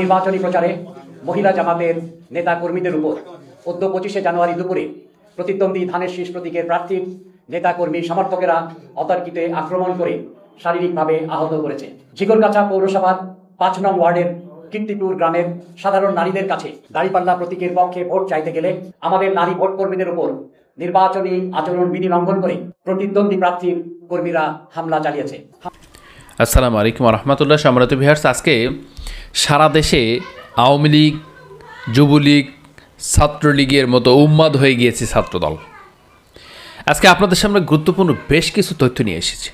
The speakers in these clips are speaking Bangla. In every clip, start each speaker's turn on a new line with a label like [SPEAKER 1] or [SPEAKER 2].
[SPEAKER 1] নির্বাচনী প্রচারে মহিলা জামাতের নেতা কর্মীদের উপর চোদ্দ পঁচিশে জানুয়ারি দুপুরে প্রতিদ্বন্দ্বী ধানের শীষ প্রতীকের প্রার্থীর নেতা কর্মী সমর্থকেরা অতর্কিতে আক্রমণ করে শারীরিকভাবে আহত করেছে। ঝিকরগাছা পৌরসভার পাঁচ নং ওয়ার্ডের কীর্তিপুর গ্রামের সাধারণ নারীদের কাছে দাঁড়িপাল্লা প্রতীকের পক্ষে ভোট চাইতে গেলে আমাদের নারী ভোট কর্মীদের উপর নির্বাচনী আচরণ বিধি লঙ্ঘন করে প্রতিদ্বন্দ্বী প্রার্থীর কর্মীরা হামলা চালিয়েছে।
[SPEAKER 2] আসসালামু আলাইকুম রহমতুল্লাহ সম্রাত বিহার্স আজকে সারা দেশে আওয়ামী লীগ, যুবলীগ, ছাত্রলীগের মতো উন্মাদ হয়ে গিয়েছে ছাত্রদল। আজকে আপনাদের সামনে গুরুত্বপূর্ণ বেশ কিছু তথ্য নিয়ে এসেছি।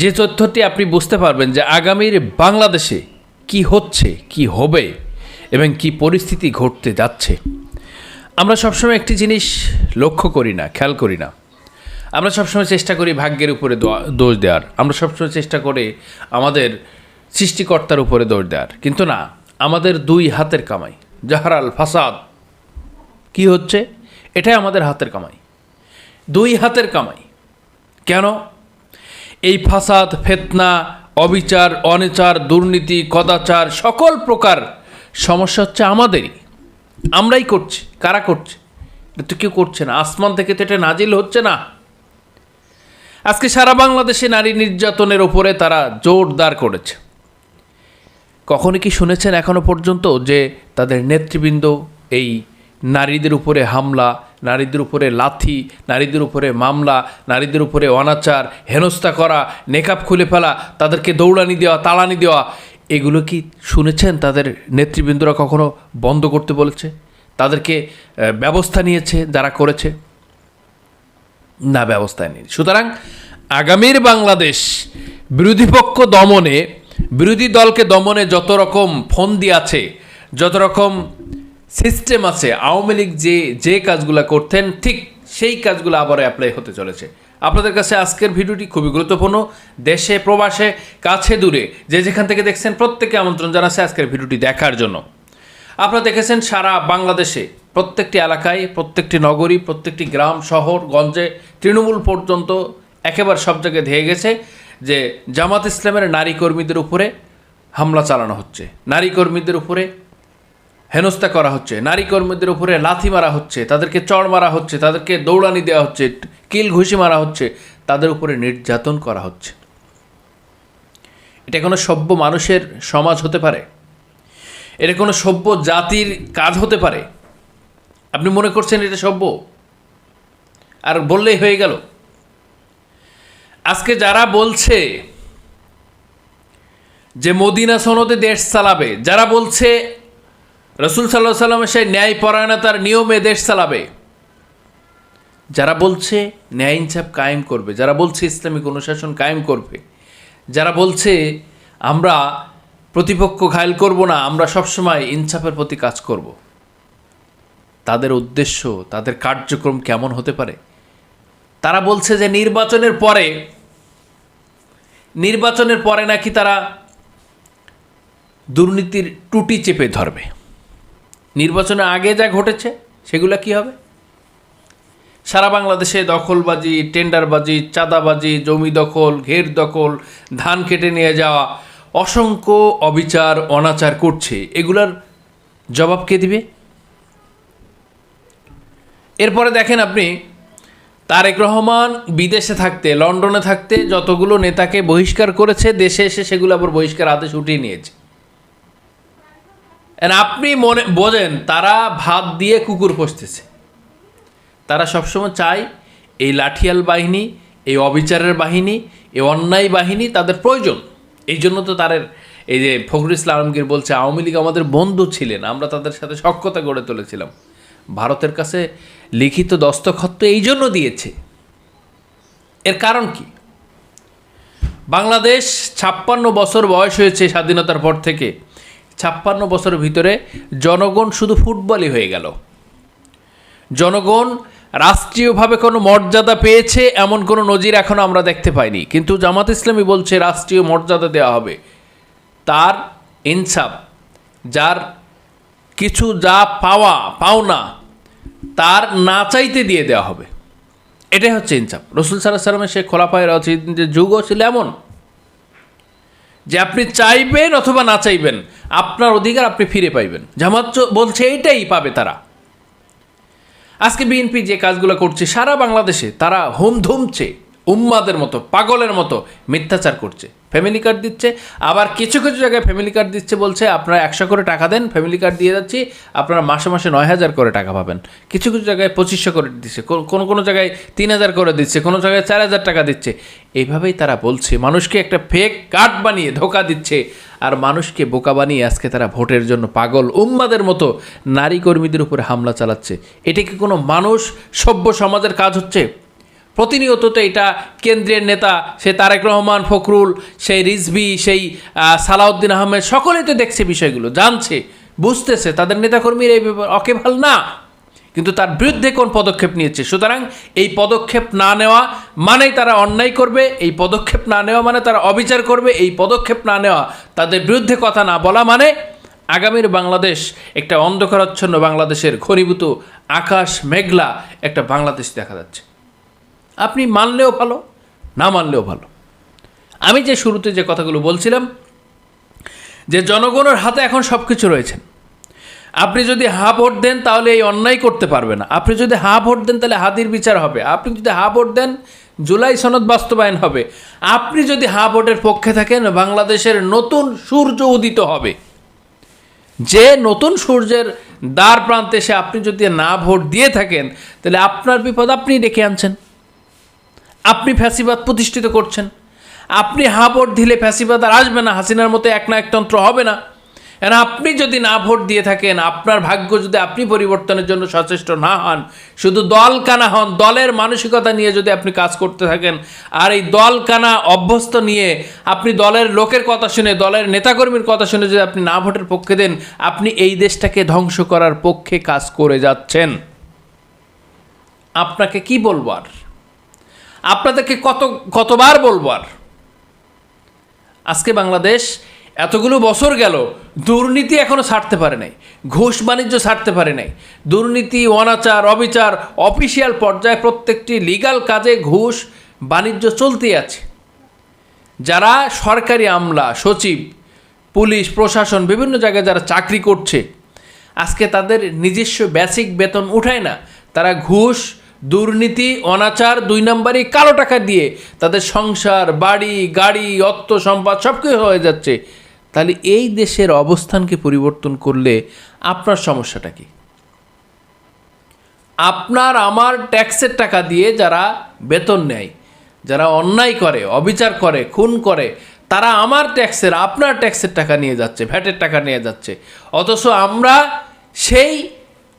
[SPEAKER 2] যে তথ্যটি আপনি বুঝতে পারবেন যে আগামীর বাংলাদেশে কি হচ্ছে, কি হবে এবং কি পরিস্থিতি ঘটতে যাচ্ছে। আমরা সবসময় একটি জিনিস লক্ষ্য করি না, খেয়াল করি না। আমরা সবসময় চেষ্টা করি ভাগ্যের উপরে দোষ দেওয়ার। আমরা সবসময় চেষ্টা করি আমাদের সৃষ্টিকর্তার উপরে দোষ দেওয়ার। কিন্তু না, আমাদের দুই হাতের কামাই জাহারাল ফাসাদ। কি হচ্ছে? এটাই আমাদের হাতের কামাই। দুই হাতের কামাই। কেন? এই ফাসাদ, ফেতনা, অবিচার, অনাচার, দুর্নীতি, কদাচার, সকল প্রকার সমস্যা হচ্ছে আমাদেরই। আমরাই করছি, কারা করছে? এটা তো কেউ করছে না। আসমান থেকে তো এটা নাজিল হচ্ছে না। আজকে সারা বাংলাদেশে নারী নির্যাতনের ওপরে তারা জোরদার করেছে। কখনো কি শুনেছেন এখনও পর্যন্ত যে তাদের নেতৃবৃন্দ এই নারীদের উপরে হামলা, নারীদের উপরে লাথি, নারীদের উপরে মামলা, নারীদের উপরে অনাচার, হেনস্থা করা, নেকাব খুলে ফেলা, তাদেরকে দৌড়ানি দেওয়া, তাড়ানি দেওয়া, এগুলো কি শুনেছেন তাদের নেতৃবৃন্দরা কখনো বন্ধ করতে বলেছে? তাদেরকে ব্যবস্থা নিয়েছে যারা করেছে? না ব্যবস্থায় নেই। সুতরাং আগামীর বাংলাদেশ বিরোধী পক্ষ দমনে, বিরোধী দলকে দমনে যত রকম ফন্দি আছে, যত রকম সিস্টেম আছে, আওয়ামী লীগ যে যে কাজগুলো করতেন, ঠিক সেই কাজগুলো আবার অ্যাপ্লাই হতে চলেছে। আপনাদের কাছে আজকের ভিডিওটি খুবই গুরুত্বপূর্ণ। দেশে, প্রবাসে, কাছে, দূরে, যে যেখান থেকে দেখছেন, প্রত্যেকে আমন্ত্রণ জানাচ্ছে আজকের ভিডিওটি দেখার জন্য। আপনারা দেখেছেন সারা বাংলাদেশে প্রত্যেকটি এলাকায়, প্রত্যেকটি নগরী, প্রত্যেকটি গ্রাম, শহর, গঞ্জে তৃণমূল পর্যন্ত একেবারে সব জায়গায় ধেয়ে গেছে যে জামাত ইসলামের নারী কর্মীদের উপরে হামলা চালানো হচ্ছে, নারী কর্মীদের উপরে হেনস্থা করা হচ্ছে, নারী কর্মীদের উপরে লাথি মারা হচ্ছে, তাদেরকে চড় মারা হচ্ছে, তাদেরকে দৌড়ানি দেওয়া হচ্ছে, কিল ঘুষি মারা হচ্ছে, তাদের উপরে নির্যাতন করা হচ্ছে। এটা কোনো সভ্য মানুষের সমাজ হতে পারে? এটা কোনো সভ্য জাতির কাজ হতে পারে? আপনি মনে করছেন এটা সভ্য? আর বললেই হয়ে গেল। আজকে যারা বলছে যে মদিনা সনদে দেশ চালাবে, যারা বলছে রসুল সাল্লাহ সাল্লামের সেই ন্যায় পরায়ণতার নিয়মে দেশ চালাবে, যারা বলছে ন্যায় ইনসাফ কায়েম করবে, যারা বলছে ইসলামিক অনুশাসন কায়েম করবে, যারা বলছে আমরা প্রতিপক্ষ ঘায়ল করব না, আমরা সবসময় ইনসাফের প্রতি কাজ করব। তাদের উদ্দেশ্য, তাদের কার্যক্রম কেমন হতে পারে? তারা বলছে যে নির্বাচনের পরে নির্বাচনের পরে নাকি তারা দুর্নীতির টুটি চেপে ধরবে। নির্বাচনের আগে যা ঘটেছে, সেগুলো কি হবে? সারা বাংলাদেশে দখলবাজি, টেন্ডারবাজি, চাঁদাবাজি, জমি দখল, ঘের দখল, ধান কেটে নিয়ে যাওয়া অসংখ্য অবিচার, অনাচার করছে। এগুলার জবাব কে দিবে? এরপরে দেখেন আপনি, তারেক রহমান বিদেশে থাকতে, লন্ডনে থাকতে যতগুলো নেতাকে বহিষ্কার করেছে, দেশে এসে সেগুলো আবার বহিষ্কার আদেশ উঠিয়ে নিয়েছে। আপনি মনে, বোঝেন, তারা ভাত দিয়ে কুকুর পুষতেছে। তারা সবসময় চায়, এই লাঠিয়াল বাহিনী, এই অবিচারের বাহিনী, এই অন্যায় বাহিনী তাদের প্রয়োজন। এই জন্য তো তাদের এই যে ফখরুল ইসলাম আলমগীর বলছে, আওয়ামী লীগ আমাদের বন্ধু ছিলেন, আমরা তাদের সাথে সক্ষতা গড়ে তুলেছিলাম। ভারতের কাছে লিখিত দস্তখত এই জন্য দিয়েছে। এর কারণ কি? বাংলাদেশ ছাপ্পান্ন বছর বয়স হয়েছে স্বাধীনতার পর থেকে। ছাপ্পান্ন বছরের ভিতরে জনগণ শুধু ফুটবলই হয়ে গেল। জনগণ রাষ্ট্রীয়ভাবে কোনো মর্যাদা পেয়েছে এমন কোনো নজির এখনও আমরা দেখতে পাইনি। কিন্তু জামাত ইসলামী বলছে রাষ্ট্রীয় মর্যাদা দেওয়া হবে। তার ইনসাফ, যার কিছু যা পাওয়া, পাওনা, তার না চাইতে দিয়ে দেওয়া হবে। এটাই হচ্ছে ইনসাফ। রসুল সাল্লাহ সাল্লামের সে খোলাফায় যে যুগও ছিল এমন যে আপনি চাইবেন অথবা না চাইবেন, আপনার অধিকার আপনি ফিরে পাইবেন। জামাত বলছে এইটাই পাবে তারা। আজকে বিএনপি যে কাজগুলো করছে সারা বাংলাদেশে তারা হোম ধুমছে উম্মাদের মতো, পাগলের মতো মিথ্যাচার করছে। ফ্যামিলি কার্ড দিচ্ছে, আবার কিছু কিছু জায়গায় ফ্যামিলি কার্ড দিচ্ছে, বলছে আপনারা একশো করে টাকা দেন ফ্যামিলি কার্ড দিয়ে যাচ্ছি, আপনারা মাসে মাসে নয় হাজার করে টাকা পাবেন। কিছু কিছু জায়গায় পঁচিশশো করে দিচ্ছে কোনো কোনো জায়গায় তিন হাজার করে দিচ্ছে, কোনো জায়গায় চার হাজার টাকা দিচ্ছে। এইভাবেই তারা বলছে, মানুষকে একটা ফেক কার্ড বানিয়ে ধোকা দিচ্ছে, আর মানুষকে বোকা বানিয়ে আজকে তারা ভোটের জন্য পাগল। উম্মাদের মতো নারী কর্মীদের উপরে হামলা চালাচ্ছে। এটা কি কোনো মানুষ সভ্য সমাজের কাজ হচ্ছে? প্রতিনিয়ত তো এটা কেন্দ্রের নেতা, সে তারেক রহমান, ফখরুল, সেই রিজভি, সেই সালাউদ্দিন আহমেদ, সকলেই তো দেখছে বিষয়গুলো, জানছে, বুঝতেছে, তাদের নেতাকর্মীর এই ব্যাপার অকেভাল না। কিন্তু তার বিরুদ্ধে কোন পদক্ষেপ নিয়েছে? সুতরাং এই পদক্ষেপ না নেওয়া মানেই তারা অন্যায় করবে, এই পদক্ষেপ না নেওয়া মানে তারা অবিচার করবে, এই পদক্ষেপ না নেওয়া তাদের বিরুদ্ধে কথা না বলা মানে আগামীর বাংলাদেশ একটা অন্ধকারাচ্ছন্ন বাংলাদেশের ঘনীভূত আকাশ মেঘলা একটা বাংলাদেশ দেখা যাচ্ছে। আপনি মানলেও ভালো, না মানলেও ভালো। আমি যে শুরুতে যে কথাগুলো বলছিলাম, যে জনগণের হাতে এখন সব কিছু রয়েছে। আপনি যদি হা ভোট দেন, তাহলে এই অন্যায় করতে পারবে না। আপনি যদি হা ভোট দেন, তাহলে হাতির বিচার হবে। আপনি যদি হা ভোট দেন, জুলাই সনদ বাস্তবায়ন হবে। আপনি যদি হা ভোটের পক্ষে থাকেন, বাংলাদেশের নতুন সূর্য উদিত হবে। যে নতুন সূর্যের দ্বার প্রান্তে এসে আপনি যদি না ভোট দিয়ে থাকেন, তাহলে আপনার বিপদ আপনি ডেকে আনছেন। আপনি ফ্যাসিবাদ প্রতিষ্ঠিত করছেন। আপনি হা ভোট দিলে ফ্যাসিবাদ আর আসবে না, হাসিনার মতো এক না একতন্ত্র হবে না। কেন আপনি যদি না ভোট দিয়ে থাকেন, আপনার ভাগ্য যদি আপনি পরিবর্তনের জন্য সচেষ্ট না হন, শুধু দল কানা হন, দলের মানসিকতা নিয়ে যদি আপনি কাজ করতে থাকেন, আর এই দল কানা অভ্যস্ত নিয়ে আপনি দলের লোকের কথা শুনে, দলের নেতাকর্মীর কথা শুনে যদি আপনি না ভোটের পক্ষে দেন, আপনি এই দেশটাকে ধ্বংস করার পক্ষে কাজ করে যাচ্ছেন। আপনাকে কি বলব আর? আপনাদেরকে কত, কতবার বলব আর? আজকে বাংলাদেশ এতগুলো বছর গেল, দুর্নীতি এখনও ছাড়তে পারে নাই, ঘুষ বাণিজ্য ছাড়তে পারে নাই, দুর্নীতি, অনাচার, অবিচার, অফিসিয়াল পর্যায়ে প্রত্যেকটি লিগাল কাজে ঘুষ বাণিজ্য চলতেই আছে। যারা সরকারি আমলা, সচিব, পুলিশ, প্রশাসন, বিভিন্ন জায়গায় যারা চাকরি করছে, আজকে তাদের নিজস্ব বেসিক বেতন উঠায় না, তারা ঘুষ দুর্নীতি, অনাচার, দুই নম্বরই কালো টাকা দিয়ে তাদের সংসার, বাড়ি, গাড়ি, অর্থ সম্পদ সব কিছু হয়ে যাচ্ছে। তাহলে এই দেশের অবস্থানকে পরিবর্তন করলে আপনার সমস্যাটা কি? আপনার, আমার ট্যাক্সের টাকা দিয়ে যারা বেতন নেয়, যারা অন্যায় করে, অবিচার করে, খুন করে, তারা আমার ট্যাক্সের, আপনার ট্যাক্সের টাকা নিয়ে যাচ্ছে, ভ্যাটের টাকা নিয়ে যাচ্ছে। অথচ আমরা সেই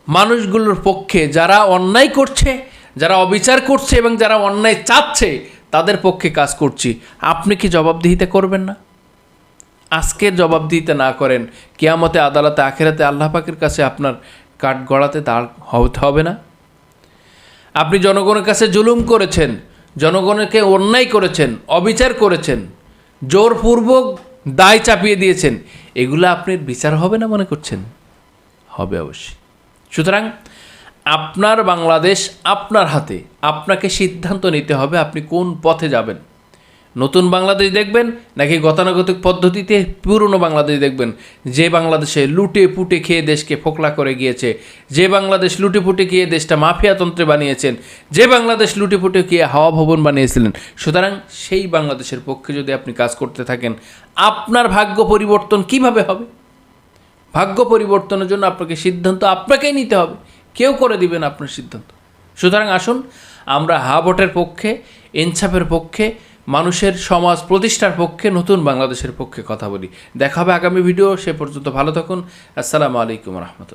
[SPEAKER 2] মানুষগুলোর পক্ষে যারা অন্যায় করছে যারা অবিচার করছে এবং যারা অন্যায় চাচ্ছে, তাদের পক্ষে কাজ করছি। আপনি কি জবাবদিহিতা করবেন না? আজকের জবাবদিহিতা না করেন, কেয়ামতে, আদালতে, আখেরাতে আল্লাহ পাকের কাছে আপনার কাঠ গড়াতে দাঁড় হতে হবে না। আপনি জনগণের কাছে জুলুম করেছেন, জনগণকে অন্যায় করেছেন, অবিচার করেছেন, জোরপূর্বক দায় চাপিয়ে দিয়েছেন, এগুলো আপনার বিচার হবে না মনে করছেন? হবে অবশ্যই। সুতরাং আপনার বাংলাদেশ আপনার হাতে। আপনাকে সিদ্ধান্ত নিতে হবে আপনি কোন পথে যাবেন। নতুন বাংলাদেশ দেখবেন নাকি গতানুগতিক পদ্ধতিতে পুরনো বাংলাদেশ দেখবেন। যে বাংলাদেশে লুটে পুটে খেয়ে দেশকে ফোকলা করে গিয়েছে। যে বাংলাদেশ লুটে পুটে গিয়ে দেশটা মাফিয়াতন্ত্রে বানিয়েছেন। যে বাংলাদেশ লুটে পুটে গিয়ে হাওয়া ভবন বানিয়েছিলেন। সুতরাং সেই বাংলাদেশের পক্ষে যদি আপনি কাজ করতে থাকেন, আপনার ভাগ্য পরিবর্তন কীভাবে হবে? ভাগ্য পরিবর্তনের জন্য আপনাকে সিদ্ধান্ত আপনাকেই নিতে হবে। কেউ করে দিবেন আপনার সিদ্ধান্ত। সুতরাং আসুন, আমরা হা ভোটের পক্ষে, ইনসাফের পক্ষে, মানুষের সমাজ প্রতিষ্ঠার পক্ষে, নতুন বাংলাদেশের পক্ষে কথা বলি। দেখা হবে আগামী ভিডিও সে পর্যন্ত ভালো থাকুন। আসসালামু আলাইকুম রহমতুল্লাহ।